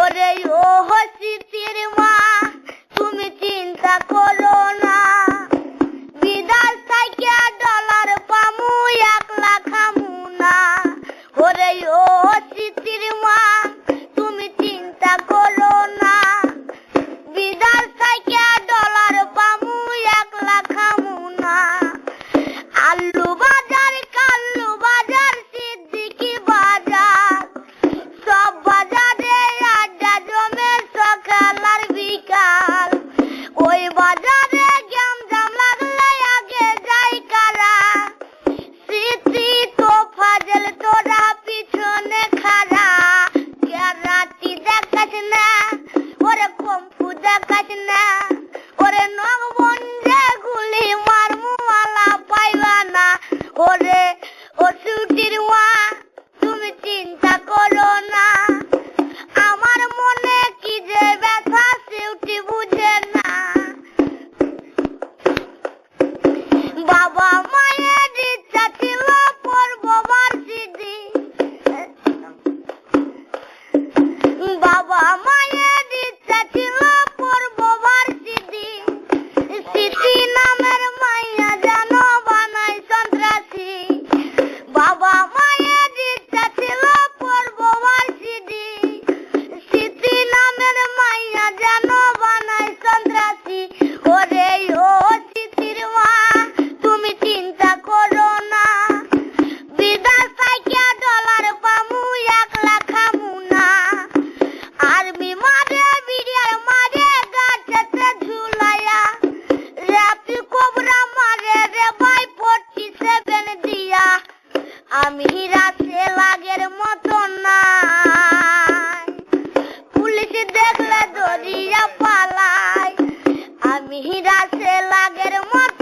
ওরে ও হসিতির মা, তুমি চিন্তা করো না। বিদাস থেকে ডলার পামু, এক লাখ আমু না ওরে ও হসিতির মা, তুমি চিন্তা করো না। বিদাস থেকে ডলার পামু, এক লাখ আমু না আলু আমার মনে কি যে ব্যথা বাবা মায়ের ইচ্ছা ছিল পড়ব বাবা মায়ের ইচ্ছা ছিল পড়ব নামের মিহিরা সে লাগের মতো